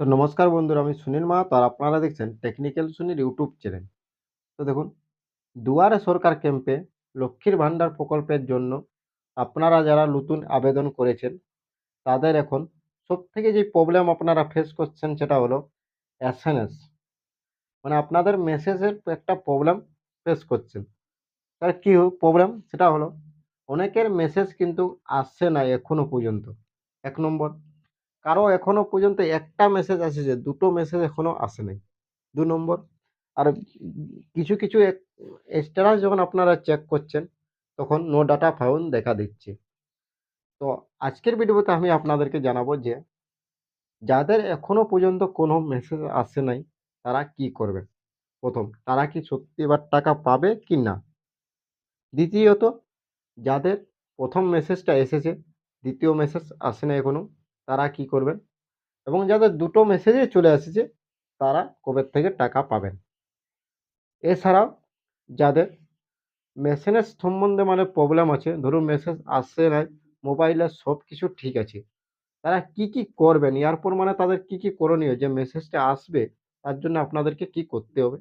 তো নমস্কার বন্ধুরা, আমি সুনীল মাহাতো আর আপনারা দেখছেন টেকনিক্যাল সুনীল ইউটিউব চ্যানেল। তো দেখুন, দুয়ারে সরকার ক্যাম্পে লক্ষ্মীর ভাণ্ডার প্রকল্পের জন্য আপনারা যারা নতুন আবেদন করেছেন, তাদের এখন সব থেকে যে প্রবলেম আপনারা ফেস করছেন সেটা হলো এসএনএস মানে আপনাদের মেসেজের একটা প্রবলেম ফেস করছেন। তার কী প্রবলেম সেটা হলো অনেকের মেসেজ কিন্তু আসছে না এখনও পর্যন্ত। এক নম্বর কারও এখনও পর্যন্ত একটা মেসেজ আসেছে দুটো মেসেজ এখনও আসে নাই। দু নম্বর, আর কিছু কিছু স্ট্যাটাস যখন আপনারা চেক করছেন, তখন নো ডাটা ফাউন্ড দেখা দিচ্ছে। তো আজকের ভিডিওতে আমি আপনাদেরকে জানাব যে, যাদের এখনও পর্যন্ত কোনো মেসেজ আসে নাই, তারা কি করবে? প্রথম, তারা কি সত্যি এবার টাকা পাবে কি না? দ্বিতীয়ত, যাদের প্রথম মেসেজটা এসেছে, দ্বিতীয় মেসেজ আসে না এখনও তারা কি করবেন? এবং যাদের দুটো মেসেজে চলে এসেছে, তারা কবে থেকে টাকা পাবেন? এছাড়াও যাদের মেসেজের সম্বন্ধে মানে প্রবলেম আছে, ধরুন মেসেজ আসছে না মোবাইলে সব কিছু ঠিক আছে, তারা কি কি করবেন? এরপর মানে তাদের কি কি করণীয়? যে মেসেজটা আসবে, তার জন্য আপনাদেরকে কি করতে হবে?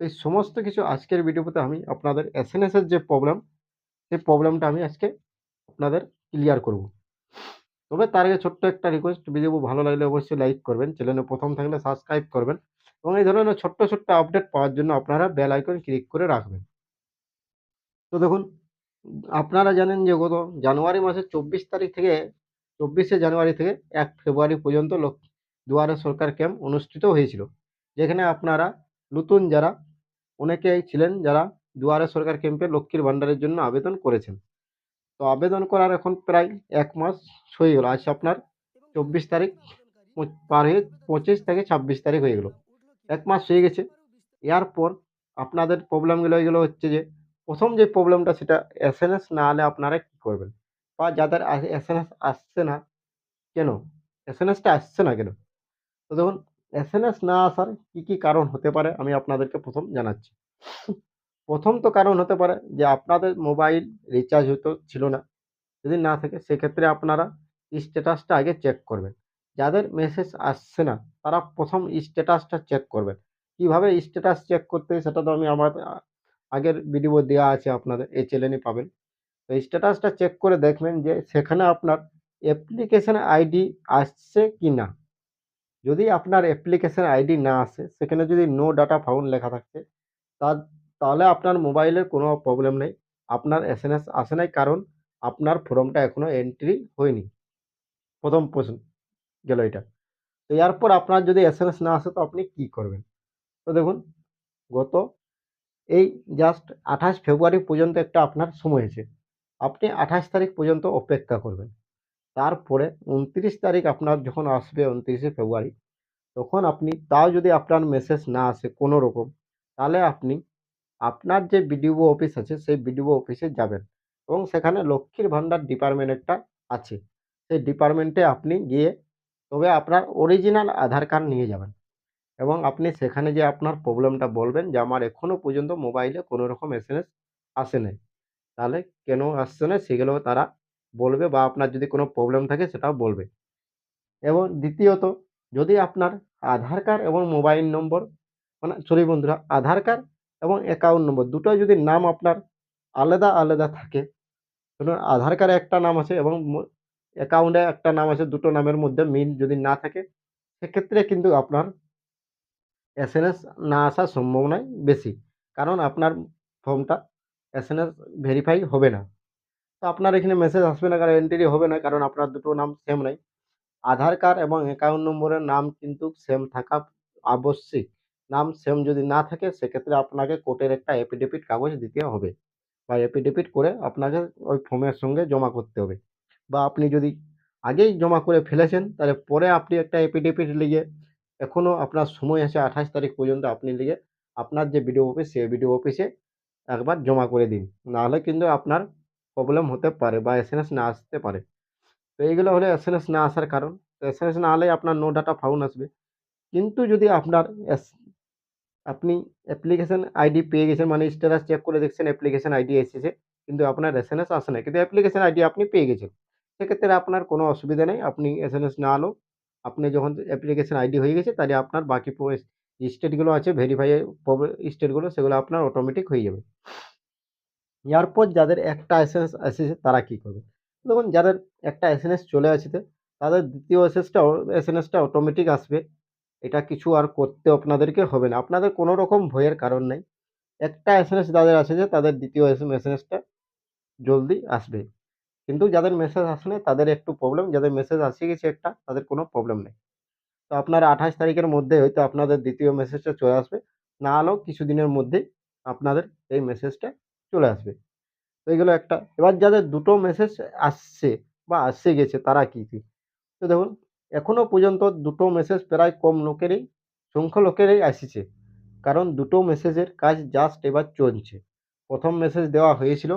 এই সমস্ত কিছু আজকের ভিডিওতে আমি আপনাদের এস এসের যে প্রবলেম সেই প্রবলেমটা আমি আজকে আপনাদের ক্লিয়ার করব। তবে তার আগে ছোট্ট একটা রিকোয়েস্ট ভিডিও ভালো লাগলে অবশ্যই লাইক করবেন চ্যানেলে প্রথম থাকলে সাবস্ক্রাইব করবেন এবং এই ধরনের ছোট্ট ছোট্ট আপডেট পাওয়ার জন্য আপনারা বেল আইকন ক্লিক করে রাখবেন। তো দেখুন, আপনারা জানেন যে গত জানুয়ারি মাসের চব্বিশ তারিখ থেকে, চব্বিশে জানুয়ারি থেকে এক ফেব্রুয়ারি পর্যন্ত দুয়ারে সরকার ক্যাম্প অনুষ্ঠিত হয়েছিল, যেখানে আপনারা নতুন যারা, অনেকেই ছিলেন যারা দুয়ারে সরকার ক্যাম্পে লক্ষ্মীর ভাণ্ডারের জন্য আবেদন করেছেন। তো আবেদন করার এখন প্রায় এক মাস হয়ে গেল। আজ আপনার চব্বিশ তারিখ পার হয়ে পঁচিশ থেকে ছাব্বিশ তারিখ হয়ে গেল। এক মাস হয়ে গেছে। এরপর আপনাদের প্রবলেমগুলো এগুলো হচ্ছে যে, প্রথম যে প্রবলেমটা সেটা এস এন এস না হলে আপনারা কী করবেন? বা যাদের এস এন এস আসছে না, কেন? এস এন এসটা আসছে না কেন? তো দেখুন এস এন এস না আসার কী কী কারণ হতে পারে আমি আপনাদেরকে প্রথম জানাচ্ছি। প্রথম তো কারণ হতে পারে যে আপনাদের মোবাইল রিচার্জ হতো ছিল না। যদি না থাকে, সেক্ষেত্রে আপনারা স্ট্যাটাসটা আগে চেক করবেন। যাদের মেসেজ আসছে না, তারা প্রথম স্ট্যাটাসটা চেক করবেন। কীভাবে স্ট্যাটাস চেক করতে সেটা তো আমি আমার, আগের ভিডিও দেওয়া আছে আপনাদের, এই চ্যানেলে পাবেন। তো স্ট্যাটাসটা চেক করে দেখবেন যে সেখানে আপনার অ্যাপ্লিকেশন আইডি আসছে কি না। যদি আপনার অ্যাপ্লিকেশন আইডি না আসে, সেখানে যদি নো ডাটা ফাউন্ড লেখা থাকছে, তার তাহলে আপনার মোবাইলের কোনো প্রবলেম নেই। আপনার এস এন এস আসে নাই কারণ আপনার ফর্মটা এখনও এন্ট্রি হয়নি। প্রথম প্রশ্ন গেল এটা। তো এরপর আপনার যদি এস এম এস না আসে তো আপনি কী করবেন? তো দেখুন, গত এই জাস্ট আঠাশ ফেব্রুয়ারি পর্যন্ত একটা আপনার সময় আছে। আপনি আঠাশ তারিখ পর্যন্ত অপেক্ষা করবেন। তারপরে উনত্রিশ তারিখ আপনার যখন আসবে উনত্রিশে ফেব্রুয়ারি, তখন আপনি, তাও যদি আপনার মেসেজ না আসে কোনো রকম তাহলে আপনি আপনার যে বিডিও অফিস আছে, সেই বিডিও অফিসে যাবেন এবং সেখানে লক্ষ্মীর ভাণ্ডার ডিপার্টমেন্ট একটা আছে। সেই ডিপার্টমেন্টে আপনি গিয়ে তবে আপনার অরিজিনাল আধার কার্ড নিয়ে যাবেন এবং আপনি সেখানে যে আপনার প্রবলেমটা বলবেন যে আমার এখনও পর্যন্ত মোবাইলে কোনো রকম এস এম এস আসে নাই। তাহলে কেন আসছে না সেগুলো তারা বলবে বা আপনার যদি কোনো প্রবলেম থাকে সেটাও বলবে। এবং দ্বিতীয়ত, যদি আপনার আধার কার্ড এবং মোবাইল নম্বর মানে সরি বন্ধুরা, আধার কার্ড এবং অ্যাকাউন্ট নম্বর। দুটো যদি নাম আপনার আলাদা আলাদা থাকে, ধরুন আধার কার্ডে একটা নাম আছে এবং অ্যাকাউন্টে একটা নাম আছে, দুটো নামের মধ্যে মিল যদি না থাকে, সেক্ষেত্রে কিন্তু আপনার এস না আসার সম্ভাবনাই বেশি। কারণ আপনার ফর্মটা এস ভেরিফাই হবে না। তো আপনার এখানে মেসেজ আসবে না, কারণ এন্ট্রি হবে না, কারণ আপনার দুটো নাম সেম নাই। আধার কার্ড এবং অ্যাকাউন্ট নম্বরের নাম কিন্তু সেম থাকা আবশ্যিক। নাম সেম যদি না থাকে, সেক্ষেত্রে আপনাকে কোর্টের একটা এফিডেভিট কাগজ দিতে হবে। বা এফিডেভিট করে আপনাকে ওই ফর্মের সঙ্গে জমা করতে হবে। বা আপনি যদি আগেই জমা করে ফেলেছেন, তাহলে পরে আপনি একটা এফিডেভিট লিগে এখনও আপনার সময় আছে আঠাশ তারিখ পর্যন্ত আপনি লিগে আপনার যে বিডিও অফিস সেই বিডিও অফিসে একবার জমা করে দিন। নাহলে কিন্তু আপনার প্রবলেম হতে পারে বা এস না আসতে পারে। তো এইগুলো হলে এস না আসার কারণ। তো এস না হলে আপনার নো ডাটা ফাউন আসবে। কিন্তু যদি আপনার এস আপনি অ্যাপ্লিকেশন আইডি পেয়ে গেছেন মানে স্ট্যাটাস চেক করে দেখছেন অ্যাপ্লিকেশন আইডি এসেছে, কিন্তু আপনার এস এন এস আসে না কিন্তু অ্যাপ্লিকেশন আইডি আপনি পেয়ে গেছেন। সেক্ষেত্রে আপনার কোনো অসুবিধা নেই, আপনি এস এন এস না হলেও আপনি যখন অ্যাপ্লিকেশন আইডি হয়ে গেছে, তাহলে আপনার বাকি স্টেটগুলো আছে ভেরিফাই স্টেটগুলো সেগুলো আপনার অটোমেটিক হয়ে যাবে। এরপর যাদের একটা এসএনএস এসেছে, তারা কি করবে? দেখুন, যাদের একটা এসএনএস চলে আসছে, তাদের দ্বিতীয় এস এসটা এস এসএসটা এসএনএসটা অটোমেটিক আসবে। এটা কিছু আর করতে আপনাদেরকে হবে না। আপনাদের কোনো রকম ভয়ের কারণ নেই। একটা এসএনএস যাদের আছে যে, তাদের দ্বিতীয় এসএনএসটা জলদি আসবে। কিন্তু যাদের মেসেজ আসে না তাদের একটু প্রবলেম যাদের মেসেজ আসে গেছে একটা, তাদের কোনো প্রবলেম নেই। তো আপনারা আঠাশ তারিখের মধ্যে হয়তো আপনাদের দ্বিতীয় মেসেজটা চলে আসবে। না হলেও কিছুদিনের মধ্যেই আপনাদের এই মেসেজটা চলে আসবে। তো এইগুলো একটা। এবার যাদের দুটো মেসেজ আসছে বা আসছে গেছে, তারা কি কি? তো দেখুন এখনও পর্যন্ত দুটো মেসেজ প্রায় কম লোকেরই, সংখ্য লোকেরই আসছে। কারণ দুটো মেসেজের কাজ জাস্ট এবার চলছে। প্রথম মেসেজ দেওয়া হয়েছিল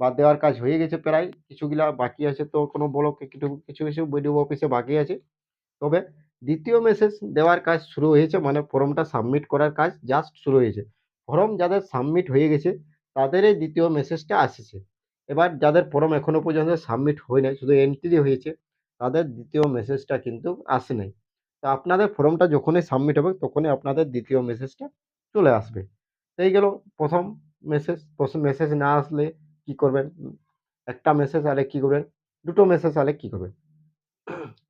বা দেওয়ার কাজ হয়ে গেছে প্রায়। কিছুগুলা বাকি আছে তো কোনো বড় কিছু কিছু কিছু বিডিও অফিসে বাকি আছে। তবে দ্বিতীয় মেসেজ দেওয়ার কাজ শুরু হয়েছে মানে ফর্মটা সাবমিট করার কাজ জাস্ট শুরু হয়েছে। ফর্ম যাদের সাবমিট হয়ে গেছে, তাদেরই দ্বিতীয় মেসেজটা আসছে। এবার যাদের ফর্ম এখনও পর্যন্ত সাবমিট হয় নাই, শুধু এন্ট্রি হয়েছে তাদের দ্বিতীয় মেসেজটা কিন্তু আসে নাই। তো আপনাদের ফর্মটা যখনই সাবমিট হবে, তখনই আপনাদের দ্বিতীয় মেসেজটা চলে আসবে। এই গেল প্রথম মেসেজ প্রথম মেসেজ না আসলে কি করবেন? একটা মেসেজ আলে কি করবেন? দুটো মেসেজ আলে কি করবেন?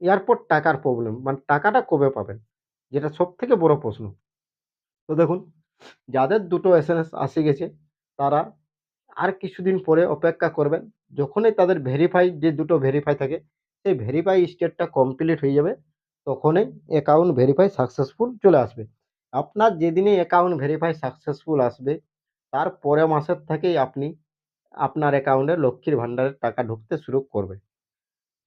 এয়ারপোর্ট টাকার প্রবলেম মানে টাকাটা কবে পাবেন? যেটা সব থেকে বড় প্রশ্ন। তো দেখুন, যাদের দুটো এস এস আসে গেছে, তারা আর কিছুদিন পরে অপেক্ষা করবেন। যখনই তাদের ভেরিফাই যে দুটো ভেরিফাই থাকে সেই ভেরিফাই স্টেটটা কমপ্লিট হয়ে যাবে, তখনই অ্যাকাউন্ট ভেরিফাই সাকসেসফুল চলে আসবে। আপনার যেদিনে অ্যাকাউন্ট ভেরিফাই সাকসেসফুল আসবে, তার পরের মাসের থেকেই আপনি আপনার অ্যাকাউন্টে লক্ষ্মীর ভাণ্ডারের টাকা ঢুকতে শুরু করবে।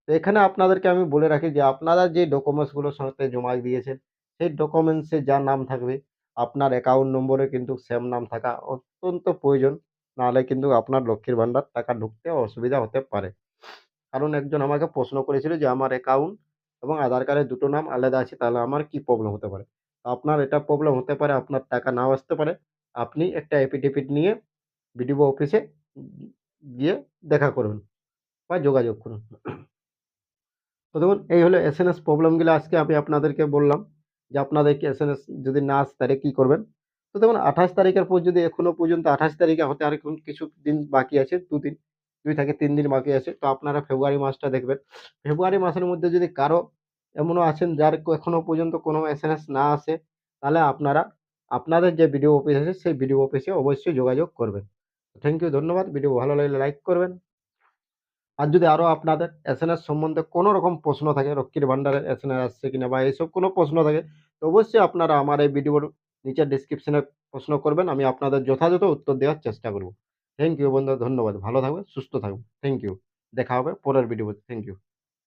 তো এখানে আপনাদেরকে আমি বলে রাখি যে, আপনারা যে ডকুমেন্টসগুলোর সাথে জমা দিয়েছেন, সেই ডকুমেন্টসে যা নাম থাকবে, আপনার অ্যাকাউন্ট নম্বরে কিন্তু সেম নাম থাকা অত্যন্ত প্রয়োজন। নাহলে কিন্তু আপনার লক্ষ্মীর ভাণ্ডার টাকা ঢুকতে অসুবিধা হতে পারে। কারণ একজন আমাকে প্রশ্ন করেছিল যে আমার অ্যাকাউন্ট এবং আধার কার্ডের দুটো নাম আলাদা আছে, তাহলে আমার কি প্রবলেম হতে পারে? আপনার এটা প্রবলেম হতে পারে, আপনার টাকা নাও আসতে পারে। আপনি একটা এপিডিপিট নিয়ে বিডিও অফিসে গিয়ে দেখা করুন বা যোগাযোগ করুন। তো দেখুন, এই হলো এস এন এস প্রবলেমগুলো আজকে আমি আপনাদেরকে বললাম যে আপনাদেরকে এস এন এস যদি না আসে, তাহলে কী করবেন? তো দেখুন, আঠাশ তারিখের পর যদি এখনও পর্যন্ত আঠাশ তারিখে হতে আর কিছু দিন বাকি আছে, দুদিন। দুই থেকে তিন দিন বাকি আছে। তো আপনারা ফেব্রুয়ারি মাসটা দেখবেন। ফেব্রুয়ারি মাসের মধ্যে যদি কারও এমনও আছেন যার এখনও পর্যন্ত কোনো এস এন এস না আসে তাহলে আপনারা, আপনাদের যে ভিডিও অফিস আছে, সেই ভিডিও অফিসে অবশ্যই যোগাযোগ করবেন। থ্যাংক ইউ ধন্যবাদ। ভিডিও ভালো লাগলে লাইক করবেন। আর যদি আরও আপনাদের এস এন এস সম্বন্ধে কোনো রকম প্রশ্ন থাকে, রক্ষীর ভাণ্ডারের এসএনএস আসছে কিনা বা এইসব কোনো প্রশ্ন থাকে, তো অবশ্যই আপনারা আমার এই ভিডিওর নিচে ডিসক্রিপশনে প্রশ্ন করবেন। আমি আপনাদের যথাযথ উত্তর দেওয়ার চেষ্টা করব। থ্যাংক ইউ বন্ধুরা ধন্যবাদ। ভালো থাকবে সুস্থ থাকবে থ্যাংক ইউ দেখা হবে পরের ভিডিওতে থ্যাংক ইউ